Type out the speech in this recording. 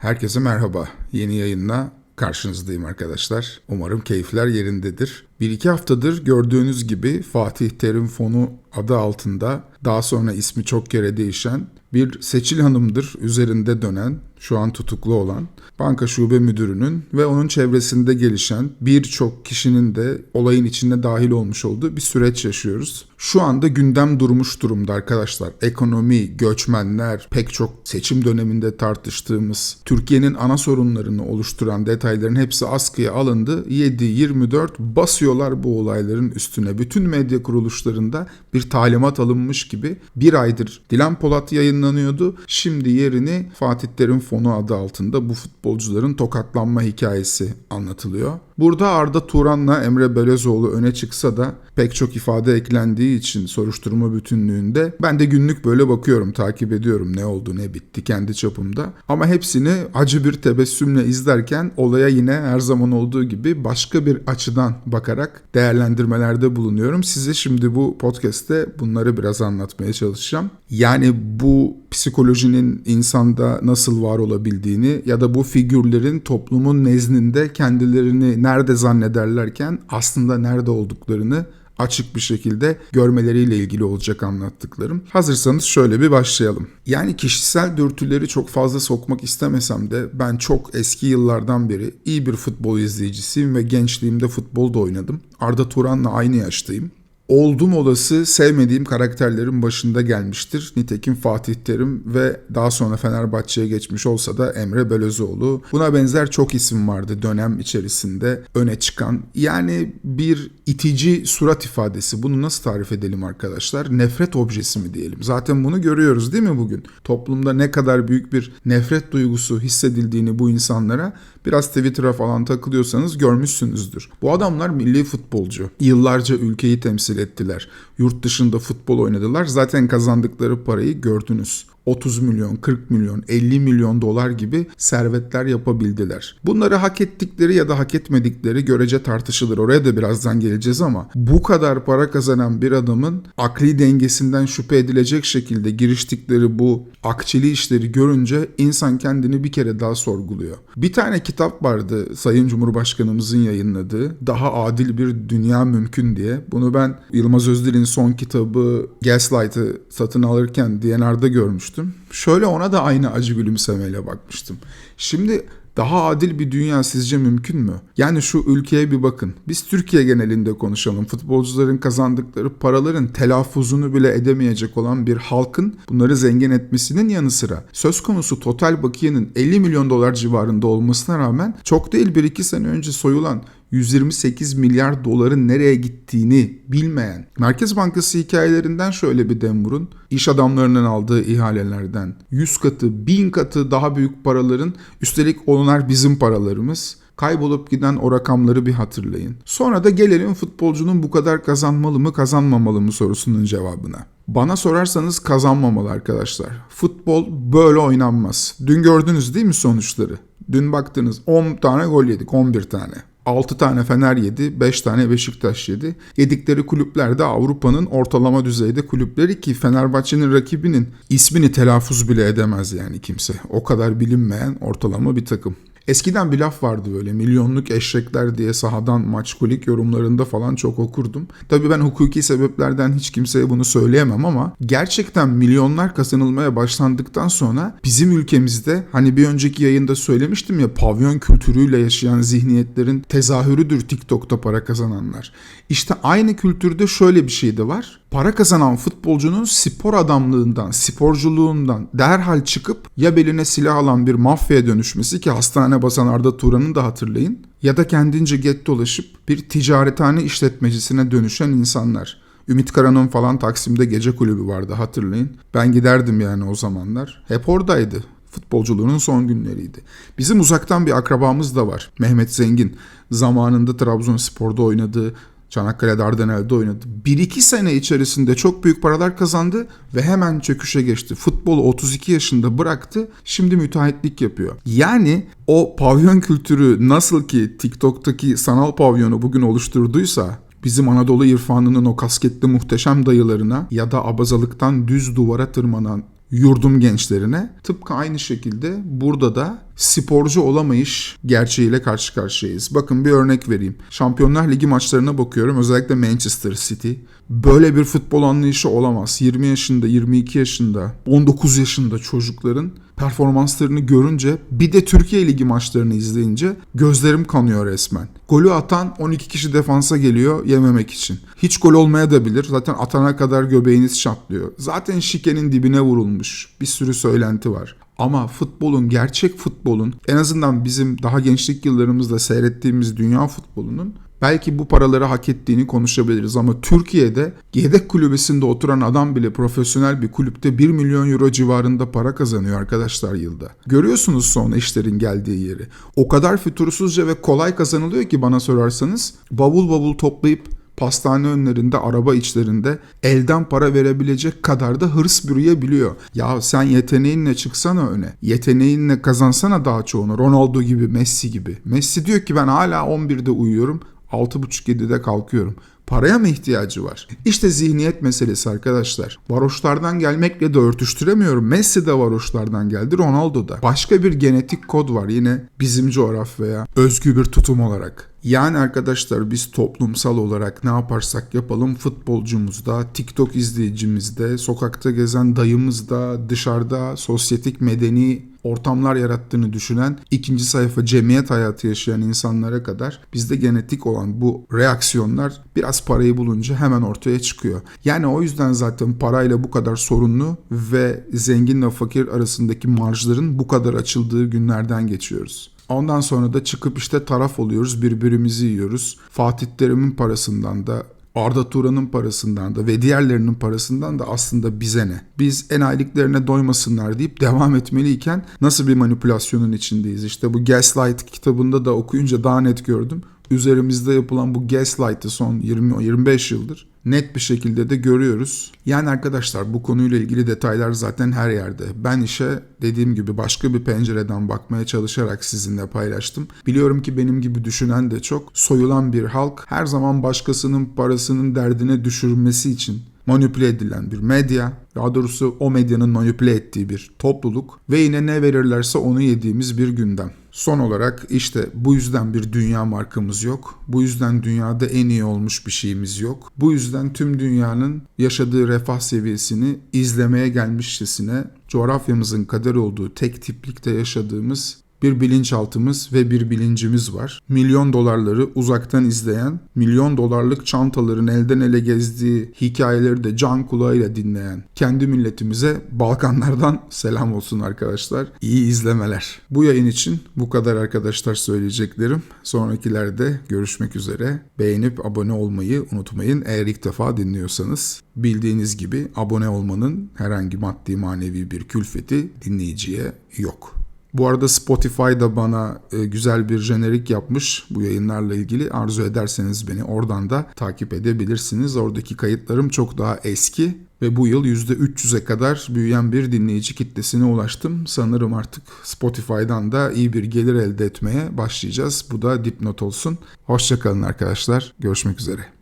Herkese merhaba. Yeni yayınla karşınızdayım arkadaşlar. Umarım keyifler yerindedir. Bir iki haftadır gördüğünüz gibi Fatih Terim Fonu adı altında daha sonra ismi çok kere değişen bir Seçil Hanım'dır üzerinde dönen, şu an tutuklu olan banka şube müdürünün ve onun çevresinde gelişen birçok kişinin de olayın içine dahil olmuş olduğu bir süreç yaşıyoruz. Şu anda gündem durmuş durumda arkadaşlar. Ekonomi, göçmenler, pek çok seçim döneminde tartıştığımız Türkiye'nin ana sorunlarını oluşturan detayların hepsi askıya alındı. 7-24 basıyorlar bu olayların üstüne. Bütün medya kuruluşlarında bir talimat alınmış gibi bir aydır Dilan Polat yayınlanıyordu. Şimdi yerini Fatih Terim Fonu adı altında bu futbolcuların tokatlanma hikayesi anlatılıyor. Burada Arda Turan'la Emre Belözoğlu öne çıksa da pek çok ifade eklendiği için soruşturma bütünlüğünde ben de günlük böyle bakıyorum, takip ediyorum ne oldu ne bitti kendi çapımda. Ama hepsini acı bir tebessümle izlerken olaya yine her zaman olduğu gibi başka bir açıdan bakarak değerlendirmelerde bulunuyorum. Size şimdi bu podcast'te bunları biraz anlatmaya çalışacağım. Yani bu psikolojinin insanda nasıl var olabildiğini ya da bu figürlerin toplumun nezdinde kendilerini nerede zannederlerken aslında nerede olduklarını açık bir şekilde görmeleriyle ilgili olacak anlattıklarım. Hazırsanız şöyle bir başlayalım. Yani kişisel dürtüleri çok fazla sokmak istemesem de ben çok eski yıllardan beri iyi bir futbol izleyicisiyim ve gençliğimde futbolda oynadım. Arda Turan'la aynı yaştayım oldum olası sevmediğim karakterlerin başında gelmiştir. Nitekim Fatih Terim ve daha sonra Fenerbahçe'ye geçmiş olsa da Emre Belözoğlu. Buna benzer çok isim vardı dönem içerisinde öne çıkan. Yani bir itici surat ifadesi. Bunu nasıl tarif edelim arkadaşlar? Nefret objesi mi diyelim? Zaten bunu görüyoruz değil mi bugün? Toplumda ne kadar büyük bir nefret duygusu hissedildiğini bu insanlara biraz Twitter'a falan takılıyorsanız görmüşsünüzdür. Bu adamlar milli futbolcu. Yıllarca ülkeyi temsil ettiler. Yurt dışında futbol oynadılar. Zaten kazandıkları parayı gördünüz. 30 milyon, 40 milyon, 50 milyon dolar gibi servetler yapabildiler. Bunları hak ettikleri ya da hak etmedikleri görece tartışılır. Oraya da birazdan geleceğiz ama bu kadar para kazanan bir adamın akli dengesinden şüphe edilecek şekilde giriştikleri bu akçeli işleri görünce insan kendini bir kere daha sorguluyor. Bir tane kitap vardı Sayın Cumhurbaşkanımızın yayınladığı Daha Adil Bir Dünya Mümkün diye. Bunu ben Yılmaz Özdil'in son kitabı Gaslight'ı satın alırken DNR'da görmüştüm. Şöyle ona da aynı acı gülümsemeyle bakmıştım. Şimdi daha adil bir dünya sizce mümkün mü? Yani şu ülkeye bir bakın. Biz Türkiye genelinde konuşalım. Futbolcuların kazandıkları paraların telaffuzunu bile edemeyecek olan bir halkın bunları zengin etmesinin yanı sıra söz konusu total bakiyenin 50 milyon dolar civarında olmasına rağmen çok değil 1-2 sene önce soyulan 128 milyar doların nereye gittiğini bilmeyen Merkez Bankası hikayelerinden şöyle bir dem vurun. İş adamlarının aldığı ihalelerden 100 katı, 1000 katı daha büyük paraların üstelik onlar bizim paralarımız kaybolup giden o rakamları bir hatırlayın. Sonra da gelelim futbolcunun bu kadar kazanmalı mı kazanmamalı mı sorusunun cevabına. Bana sorarsanız kazanmamalı arkadaşlar. Futbol böyle oynanmaz. Dün gördünüz değil mi sonuçları? Dün baktınız 10 tane gol yedik 11 tane. 6 tane Fener yedi, 5 tane Beşiktaş yedi. Yedikleri kulüpler de Avrupa'nın ortalama düzeyde kulüpleri ki Fenerbahçe'nin rakibinin ismini telaffuz bile edemez yani kimse. O kadar bilinmeyen ortalama bir takım. Eskiden bir laf vardı böyle milyonluk eşekler diye sahadan maçkulik yorumlarında falan çok okurdum. Tabii ben hukuki sebeplerden hiç kimseye bunu söyleyemem ama gerçekten milyonlar kazanılmaya başlandıktan sonra bizim ülkemizde hani bir önceki yayında söylemiştim ya pavyon kültürüyle yaşayan zihniyetlerin tezahürüdür TikTok'ta para kazananlar. İşte aynı kültürde şöyle bir şey de var. Para kazanan futbolcunun spor adamlığından, sporculuğundan derhal çıkıp ya beline silah alan bir mafyaya dönüşmesi ki hastane basan Arda Turan'ı da hatırlayın ya da kendince get dolaşıp bir ticarethane işletmecisine dönüşen insanlar. Ümit Karan'ın falan Taksim'de gece kulübü vardı hatırlayın. Ben giderdim yani o zamanlar. Hep oradaydı. Futbolculuğunun son günleriydi. Bizim uzaktan bir akrabamız da var. Mehmet Zengin. Zamanında Trabzonspor'da oynadı. Çanakkale Dardanel'de oynadı. 1-2 sene içerisinde çok büyük paralar kazandı ve hemen çöküşe geçti. Futbolu 32 yaşında bıraktı. Şimdi müteahhitlik yapıyor. Yani o pavyon kültürü nasıl ki TikTok'taki sanal pavyonu bugün oluşturduysa bizim Anadolu irfanının o kasketli muhteşem dayılarına ya da abazalıktan düz duvara tırmanan yurdum gençlerine tıpkı aynı şekilde burada da sporcu olamayış gerçeğiyle karşı karşıyayız. Bakın bir örnek vereyim. Şampiyonlar Ligi maçlarına bakıyorum. Özellikle Manchester City. Böyle bir futbol anlayışı olamaz. 20 yaşında, 22 yaşında, 19 yaşında çocukların performanslarını görünce bir de Türkiye Ligi maçlarını izleyince gözlerim kanıyor resmen. Golü atan 12 kişi defansa geliyor yememek için. Hiç gol olmaya da bilir. Zaten atana kadar göbeğiniz çatlıyor. Zaten şikenin dibine vurulmuş. Bir sürü söylenti var. Ama futbolun, gerçek futbolun en azından bizim daha gençlik yıllarımızda seyrettiğimiz dünya futbolunun belki bu paraları hak ettiğini konuşabiliriz ama Türkiye'de yedek kulübesinde oturan adam bile profesyonel bir kulüpte 1 milyon euro civarında para kazanıyor arkadaşlar yılda. Görüyorsunuz sonra işlerin geldiği yeri. O kadar fütursuzca ve kolay kazanılıyor ki bana sorarsanız bavul bavul toplayıp pastane önlerinde, araba içlerinde elden para verebilecek kadar da hırs bürüyebiliyor. Ya sen yeteneğinle çıksana öne. Yeteneğinle kazansana daha çoğunu. Ronaldo gibi, Messi gibi. Messi diyor ki ben hala 11'de uyuyorum. 6.30-7'de kalkıyorum. Paraya mı ihtiyacı var? İşte zihniyet meselesi arkadaşlar. Varoşlardan gelmekle de örtüştüremiyorum. Messi de varoşlardan geldi, Ronaldo da. Başka bir genetik kod var yine bizim coğrafyaya özgü bir tutum olarak. Yani arkadaşlar biz toplumsal olarak ne yaparsak yapalım futbolcumuzda, TikTok izleyicimizde, sokakta gezen dayımızda, dışarıda sosyetik medeni ortamlar yarattığını düşünen ikinci sayfa cemiyet hayatı yaşayan insanlara kadar bizde genetik olan bu reaksiyonlar biraz parayı bulunca hemen ortaya çıkıyor. Yani o yüzden zaten parayla bu kadar sorunlu ve zenginle fakir arasındaki marjların bu kadar açıldığı günlerden geçiyoruz. Ondan sonra da çıkıp işte taraf oluyoruz, birbirimizi yiyoruz. Fatih Terim'in parasından da Arda Turan'ın parasından da ve diğerlerinin parasından da aslında bize ne? Biz enayiliklerine doymasınlar deyip devam etmeliyken nasıl bir manipülasyonun içindeyiz? İşte bu Gaslight kitabında da okuyunca daha net gördüm. Üzerimizde yapılan bu gaslight'ı son 20-25 yıldır net bir şekilde de görüyoruz. Yani arkadaşlar bu konuyla ilgili detaylar zaten her yerde. Ben işe dediğim gibi başka bir pencereden bakmaya çalışarak sizinle paylaştım. Biliyorum ki benim gibi düşünen de çok. Soyulan bir halk her zaman başkasının parasının derdine düşürmesi için manipüle edilen bir medya, daha doğrusu o medyanın manipüle ettiği bir topluluk ve yine ne verirlerse onu yediğimiz bir gündem. Son olarak işte bu yüzden bir dünya markamız yok. Bu yüzden dünyada en iyi olmuş bir şeyimiz yok. Bu yüzden tüm dünyanın yaşadığı refah seviyesini izlemeye gelmişçesine coğrafyamızın kader olduğu tek tiplikte yaşadığımız bir bilinçaltımız ve bir bilincimiz var. Milyon dolarları uzaktan izleyen, milyon dolarlık çantaların elden ele gezdiği hikayeleri de can kulağıyla dinleyen kendi milletimize Balkanlardan selam olsun arkadaşlar. İyi izlemeler. Bu yayın için bu kadar arkadaşlar söyleyeceklerim. Sonrakilerde görüşmek üzere. Beğenip abone olmayı unutmayın eğer ilk defa dinliyorsanız. Bildiğiniz gibi abone olmanın herhangi maddi manevi bir külfeti dinleyiciye yok. Bu arada Spotify da bana e, güzel bir jenerik yapmış bu yayınlarla ilgili. Arzu ederseniz beni oradan da takip edebilirsiniz. Oradaki kayıtlarım çok daha eski ve bu yıl %300'e kadar büyüyen bir dinleyici kitlesine ulaştım. Sanırım artık Spotify'dan da iyi bir gelir elde etmeye başlayacağız. Bu da dipnot olsun. Hoşçakalın arkadaşlar. Görüşmek üzere.